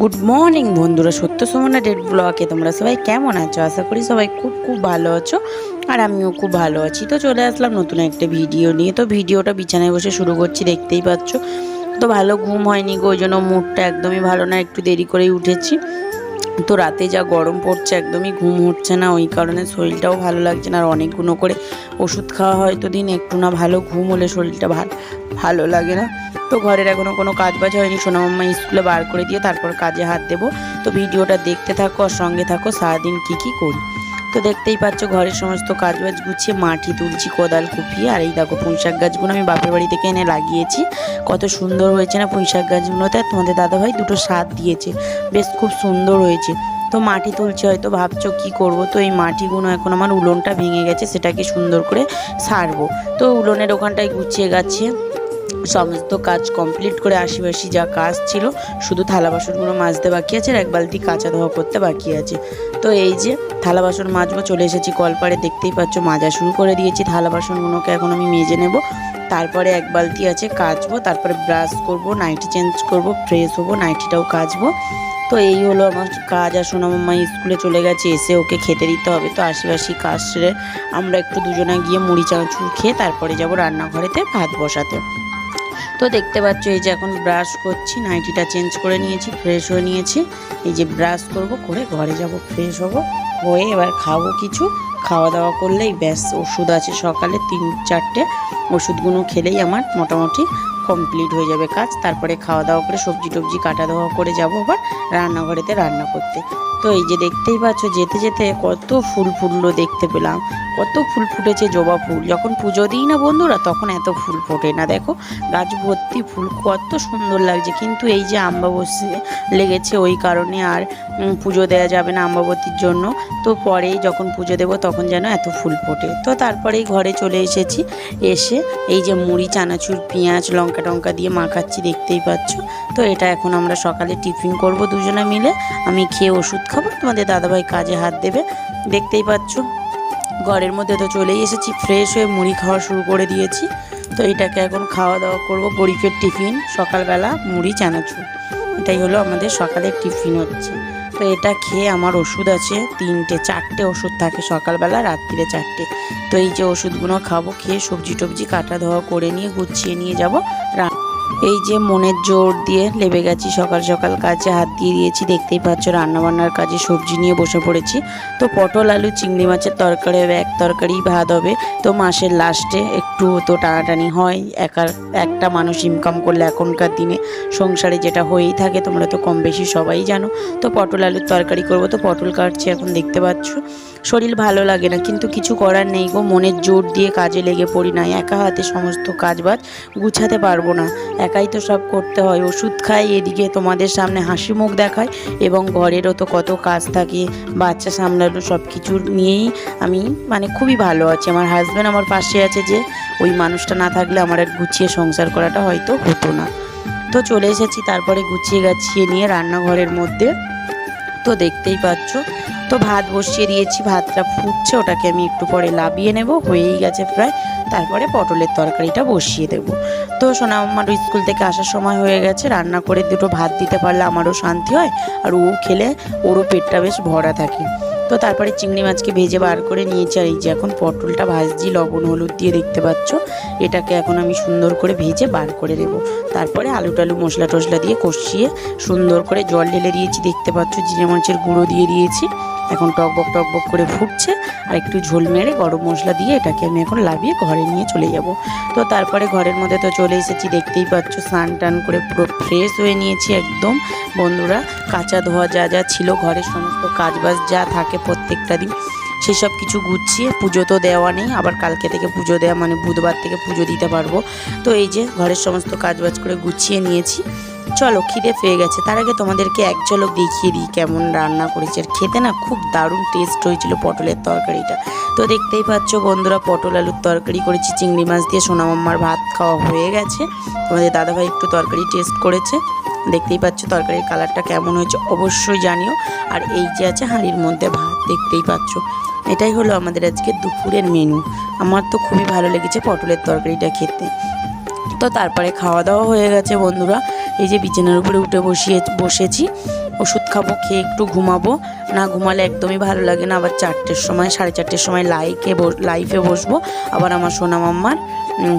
Good morning বন্ধুরা। সত্য Sumana date ব্লকে তোমরা সবাই কেমন আছো? আশা করি সবাই খুব খুব ভালো আছো আর আমিও খুব ভালো আছি। তো চলে আসলাম নতুন একটা ভিডিও নিয়ে। তো ভিডিওটা বিছানায় বসে শুরু করছি, দেখতেই পাচ্ছ। তো ভালো ঘুম হয়নি গো, ওই জন্য মুডটা একদমই ভালো না, একটু দেরি করেই উঠেছি। তো রাতে যা গরম পড়ছে, একদমই ঘুম হচ্ছে না, ওই কারণে শরীরটাও ভালো লাগছে না। আর অনেকগুলো করে ওষুধ খাওয়া হয়তো দিন, একটু না ভালো ঘুম হলে শরীরটা ভালো ভালো লাগে না। তো ঘরের এখনও কোনো কাজ বাজ হয়নি সোনামাম্মা স্কুলে বার করে দিয়ে তারপর কাজে হাত দেবো। তো ভিডিওটা দেখতে থাকো আর সঙ্গে থাকো, সারাদিন কী কী করি। তো দেখতেই পাচ্ছ ঘরের সমস্ত কাজ বাজ গুছিয়ে মাটি তুলছি, কোদাল কুপিয়ে। আর এই দেখো পুঁইশাক গাছগুলো আমি বাপের বাড়ি থেকে এনে লাগিয়েছি। কত সুন্দর হয়েছে না পুঁইশাক গাছগুলোতে তোমাদের দাদাভাই দুটো স্বাদ দিয়েছে। বেশ খুব সুন্দর হয়েছে। তো মাটি তুলছে, হয়তো ভাবছ কি করব? তো এই মাটিগুলো এখন আমার উলনটা ভেঙে গেছে, সেটাকে সুন্দর করে সারবো। তো উলনের ওখানটায় গুছিয়ে গাছিয়ে সমস্ত কাজ কমপ্লিট করে আশিবাসি যা কাজ ছিল, শুধু থালা বাসনগুলো মাজতে বাকি আছে আর এক বালতি কাঁচা ধোয়া করতে বাকি আছে। তো এই যে থালা বাসন মাজবো, চলে এসেছি কলপাড়ে, দেখতেই পাচ্ছ মাজা শুরু করে দিয়েছি। থালা বাসনগুলোকে এখন আমি মেজে নেব। তারপরে এক বালতি আছে কাচবো, তারপরে ব্রাশ করব, নাইটি চেঞ্জ করব, ফ্রেশ হব, নাইটিটাও কাচবো। তো এই হলো আমার কাজ। আর সোনামাম্মা স্কুলে চলে গেছে, এসে ওকে খেতে দিতে হবে। তো আশিবাসি কাজ সেরে আমরা একটু দুজনে গিয়ে মুড়ি চানাচুর খেয়ে তারপরে যাব রান্নাঘরেতে ভাত বসাতে। তো দেখতে পাচ্ছ এই যে এখন ব্রাশ করছি নাইটিটা চেঞ্জ করে নিয়েছি ফ্রেশ হয়ে নিয়েছি। এই যে ব্রাশ করব, করে ঘরে যাব ফ্রেশ হব। হয়ে এবার খাব কিছু। খাওয়া দাওয়া করলেই ব্যাস, ওষুধ আছে সকালে তিন, চারটে। ওষুধগুলো খেলেই আমার মোটামুটি কমপ্লিট হয়ে যাবে কাজ। তারপরে খাওয়া দাওয়া করে সবজি টবজি কাটা দাওয়া করে যাব আবার রান্নাঘরেতে রান্না করতে। তো এই যে দেখতেই পাচ্ছ, যেতে যেতে কত ফুল ফুললো দেখতে পেলাম। কত ফুল ফুটেছে জবা ফুল। যখন পুজো দিই না বন্ধুরা, তখন এত ফুল ফোটে না। দেখো, গাছ ভর্তি ফুল, কত সুন্দর লাগছে। কিন্তু এই যে আম্বাবতী লেগেছে, ওই কারণে আর পুজো দেওয়া যাবে না আম্বাবতীর জন্য। তো পরেই যখন পুজো দেবো, তখন যেন এত ফুল ফোটে। তো তারপরেই ঘরে চলে এসেছি। এসে এই যে মুড়ি, চানাচুর, পেঁয়াজ, লঙ্কা টঙ্কা দিয়ে মাখাচ্ছি, দেখতেই পাচ্ছ। তো এটা এখন আমরা সকালে টিফিন করব দুজনে মিলে। আমি খেয়ে ওষুধ খাব, তোমাদের দাদাভাই কাজে হাত দেবে। দেখতেই পাচ্ছ, ঘরের মধ্যে তো চলেই এসেছি ফ্রেশ হয়ে মুড়ি খাওয়া শুরু করে দিয়েছি। তো এটাকে এখন খাওয়া দাওয়া করব, গরিবের টিফিন, সকালবেলা মুড়ি, চানাচুর। এটাই হলো আমাদের সকালের টিফিন হচ্ছে। তো এটা খেয়ে আমার ওষুধ আছে, তিনটে, চারটে ওষুধ থাকে সকালবেলা, রাত্রিরে চারটে। তো এই যে ওষুধগুলো খাব, খেয়ে সবজি টবজি কাটা ধোয়া করে নিয়ে গুছিয়ে নিয়ে যাব এই যে মনের জোর দিয়ে লেবে গেছি, সকাল সকাল কাজে হাত দিয়ে দিয়েছি। দেখতেই পাচ্ছ রান্নাবান্নার কাজে সবজি নিয়ে বসে পড়েছি। তো পটল, আলু, চিংড়ি মাছের তরকারি হবে, এক তরকারি ভাত হবে। তো মাসের লাস্টে একটু তো টানাটানি হয়। একার, একটা মানুষ ইনকাম করলে এখনকার দিনে সংসারে যেটা হয়েই থাকে, তোমরা তো কম বেশি সবাই জানো। তো পটল, আলুর তরকারি করব, তো পটল কাটছি এখন, দেখতে পাচ্ছ। শরীর ভালো লাগে না। কিন্তু কিছু করার নেই গো, মনের জোর দিয়ে কাজে লেগে পড়ি না। একা হাতে সমস্ত কাজ বাজ গুছাতে পারব না। একাই তো সব করতে হয়। ওষুধ খাই, এদিকে তোমাদের সামনে হাসি মুখ দেখায় এবং ঘরেরও তো কত কাজ থাকে, বাচ্চা সামলানো সব কিছু নিয়েই আমি মানে খুবই ভালো আছি। আমার হাজব্যান্ড আমার পাশে আছে যে, ওই মানুষটা না থাকলে আমার আর গুছিয়ে সংসার করাটা হয়তো হতো না। তো চলে এসেছি, তারপরে গুছিয়ে গাছিয়ে নিয়ে রান্নাঘরের মধ্যে। তো দেখতেই পাচ্ছ তো ভাত বসিয়ে দিয়েছি, ভাতটা ফুটছে, ওটাকে আমি একটু পরে লাবিয়ে নেব, হয়েই গেছে প্রায়। তারপরে পটলের তরকারিটা বসিয়ে দেব। তো সোনা আমারও স্কুল থেকে আসার সময় হয়ে গেছে, রান্না করে দুটো ভাত দিতে পারলে আমারও শান্তি হয়, আর ও খেলে ওরও পেটটা বেশ ভরা থাকে। তো তারপরে চিংড়ি মাছকে ভেজে বার করে নিয়েছি। আর এই যে এখন পটলটা ভাজছি, লবণ, হলুদ দিয়ে দেখতে পাচ্ছ? এটাকে এখন আমি সুন্দর করে ভেজে বার করে দেব তারপরে আলু টালু মশলা টশলা দিয়ে কষিয়ে সুন্দর করে জল ঢেলে দিয়েছি। দেখতে পাচ্ছ জিরে মাছের গুঁড়ো দিয়ে দিয়েছি। এখন টকবক টকবক করে ফুটছে। আর একটু ঝোল মেরে গরম মশলা দিয়ে এটাকে আমি এখন লাভিয়ে ঘরে নিয়ে চলে যাব। তো তারপরে ঘরের মধ্যে তো চলে এসেছি। দেখতেই পাচ্ছ স্নান টান করে পুরো ফ্রেশ হয়ে নিয়েছি একদম। বন্ধুরা, কাঁচা ধোয়া যা যা ছিল, ঘরের সমস্ত কাজবাজ যা থাকে প্রত্যেকটা দিন। সেসব কিছু গুছিয়ে পুজো তো দেওয়া নেই, আবার কালকে থেকে পুজো দেওয়া মানে বুধবার থেকে পুজো দিতে পারব। তো এই যে ঘরের সমস্ত কাজবাজ করে গুছিয়ে নিয়েছি। চলো খিদে পেয়ে গেছে। তার আগে তোমাদেরকে এক ঝলক দেখিয়ে দিই কেমন রান্না করেছে। আর খেতে না খুব দারুণ টেস্ট হয়েছিল পটলের তরকারিটা। তো দেখতেই পাচ্ছ বন্ধুরা, পটল আলুর তরকারি করেছি, চিংড়ি মাছ দিয়ে সোনামাম্মার ভাত খাওয়া হয়ে গেছে। তোমাদের দাদাভাই একটু তরকারি টেস্ট করেছে। দেখতেই পাচ্ছ তরকারির কালারটা কেমন হয়েছে, অবশ্যই জানিও। আর এই যে আছে হাঁড়ির মধ্যে ভাত, দেখতেই পাচ্ছ। এটাই হলো আমাদের আজকে দুপুরের মেনু আমার তো খুবই ভালো লেগেছে পটলের তরকারিটা খেতে। তো তারপরে খাওয়া দাওয়া হয়ে গেছে বন্ধুরা। এই যে বিছানার উপরে উঠে বসিয়ে বসেছি। ওষুধ খাব, খেয়ে একটু ঘুমাবো। না ঘুমালে একদমই ভালো লাগে না। আবার চারটের সময়, সাড়ে চারটের সময় লাইকে লাইফে বসবো। আবার আমার সোনা মাম্মার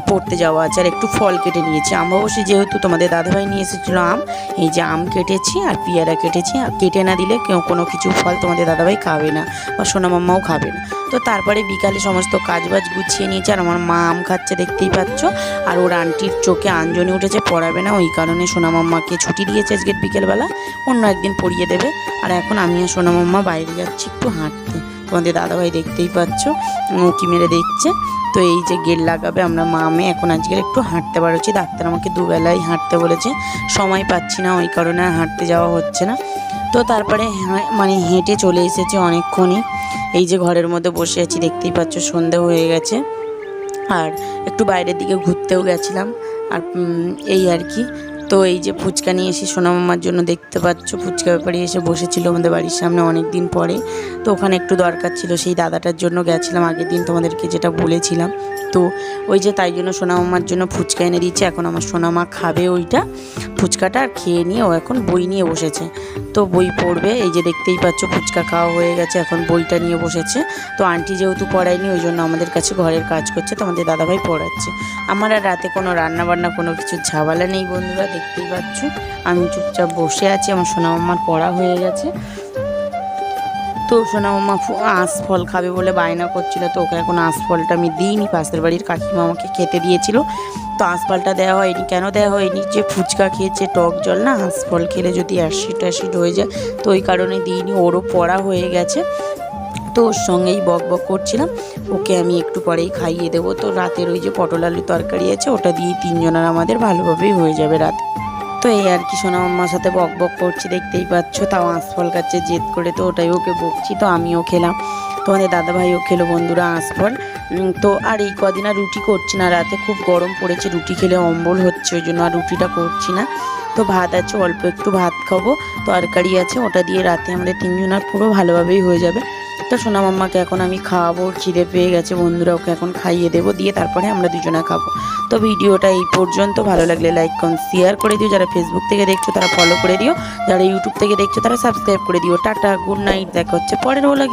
পড়তে যাওয়া আছে আর একটু ফল কেটে নিয়েছি। অবশ্যই যেহেতু তোমাদের দাদাভাই নিয়ে এসেছিল আম, এই যে আম কেটেছি আর পেয়ারা কেটেছি। আর কেটে না দিলে কেউ কোনো কিছু ফল তোমাদের দাদাভাই খাবে না বা সোনা মাম্মাও খাবে না। তো তারপরে বিকালে সমস্ত কাজবাজ গুছিয়ে নিয়েছে আর আমার মা আম খাচ্ছে, দেখতেই পাচ্ছ। আর ওর আন্টির চোখে আঞ্জনি উঠেছে, পড়াবে না। ওই কারণে সোনা মাম্মাকে ছুটি দিয়েছে আজকে বিকেলবেলা। অন্য একদিন পড়িয়ে দেবে। আর এখন আমি আর সোনা মাম্মা বাইরে যাচ্ছি একটু হাঁটতে। তোমাদের দাদাভাই দেখতেই পাচ্ছ উঁকি মেরে দেখছে তো এই যে গেট লাগাবে, আমরা মা মেয়ে এখন আজকে একটু হাঁটতে পারছি। ডাক্তার আমাকে দুবেলাই হাঁটতে বলেছে। সময় পাচ্ছি না, ওই কারণে হাঁটতে যাওয়া হচ্ছে না। তো তারপরে হ্যাঁ- মানে হেঁটে চলে এসেছি অনেকক্ষণই। এই যে ঘরের মধ্যে বসে আছি, দেখতেই পাচ্ছ সন্ধে হয়ে গেছে। আর একটু বাইরের দিকে ঘুরতেও গেছিলাম। আর এই আর কি তো এই যে ফুচকা নিয়ে এসে সোনামামার জন্য দেখতে পাচ্ছ, ফুচকা ব্যাপারে এসে বসেছিল আমাদের বাড়ির সামনে অনেক দিন পরে। তো ওখানে একটু দরকার ছিল, সেই দাদাটার জন্য গেছিলাম। আগের দিন তোমাদেরকে যেটা বলেছিলাম তো ওই যে তাই জন্য সোনামামার জন্য ফুচকা এনে দিচ্ছে এখন আমার সোনামা খাবে ওইটা। ফুচকাটা আর খেয়ে নিয়ে ও এখন বই নিয়ে বসেছে। তো বই পড়বে, এই যে দেখতেই পাচ্ছ ফুচকা খাওয়া হয়ে গেছে, এখন বইটা নিয়ে বসেছে। তো আন্টি যেহেতু পড়ায়নি, ওই জন্য আমাদের কাছে ঘরের কাজ করছে, তো আমাদের দাদাভাই পড়াচ্ছে। আমার আর রাতে কোনো রান্না বান্না কোনো কিছু ঝামেলা নেই বন্ধুরা, দেখতেই পাচ্ছ। আমি চুপচাপ বসে আছি, আমার সোনা মামার পড়া হয়ে গেছে। তো সোনা মামা ফু- আঁশ ফল খাবে বলে বায়না করছিল, তো ওকে এখন আঁশ ফলটা আমি দিইনি। পাশের বাড়ির কাকিমা আমাকে খেতে দিয়েছিল। তো আঁশ ফলটা দেওয়া হয়নি। কেন দেওয়া হয়নি? যে ফুচকা খেয়েছে, টক জল না আঁশ ফল খেলে যদি অ্যাসিড ট্যাসিড হয়ে যায়, তো ওই কারণে দিইনি, ওরও পড়া হয়ে গেছে। তো ওর সঙ্গেই বক বক করছিলাম। ওকে আমি একটু পরেই খাইয়ে দেবো। তো রাতের ওই যে পটল আলু তরকারি আছে, ওটা দিয়েই তিনজনের আমাদের ভালোভাবেই হয়ে যাবে রাতে। তো এই আর কি, সোনা মাম্মার সাথে বক বক করছি, দেখতেই পাচ্ছ, তাও আঁশফল কাছে জেদ করে তো ওটাই ওকে বকছি, তো আমিও খেলাম। তোমাদের দাদাভাইও খেলো বন্ধুরা আঁশফল। তো আর এই কদিন আর রুটি করছি না, রাতে খুব গরম পড়েছে, রুটি খেলে অম্বল হচ্ছে, ওই জন্য আর রুটিটা করছি না। তো ভাত আছে, অল্প একটু ভাত খাব, তরকারি আছে, ওটা দিয়ে রাতে আমাদের তিনজনের পুরো ভালোভাবেই হয়ে যাবে। তো সোনা মাম্মাকে এখন আমি খাওয়াবো, খিদে পেয়ে গেছে, বন্ধুরা ওকে এখন খাইয়ে দেবো, দিয়ে তারপরে আমরা দুজনে খাব। তো ভিডিওটা এই পর্যন্ত, ভালো লাগলে লাইক কন শেয়ার করে দিও, যারা ফেসবুক থেকে দেখছ তারা ফলো করে দিও, যারা ইউটিউব থেকে দেখছ তারা সাবস্ক্রাইব করে দিও। টাটা গুড নাইট দেখা হচ্ছে পরের ওলা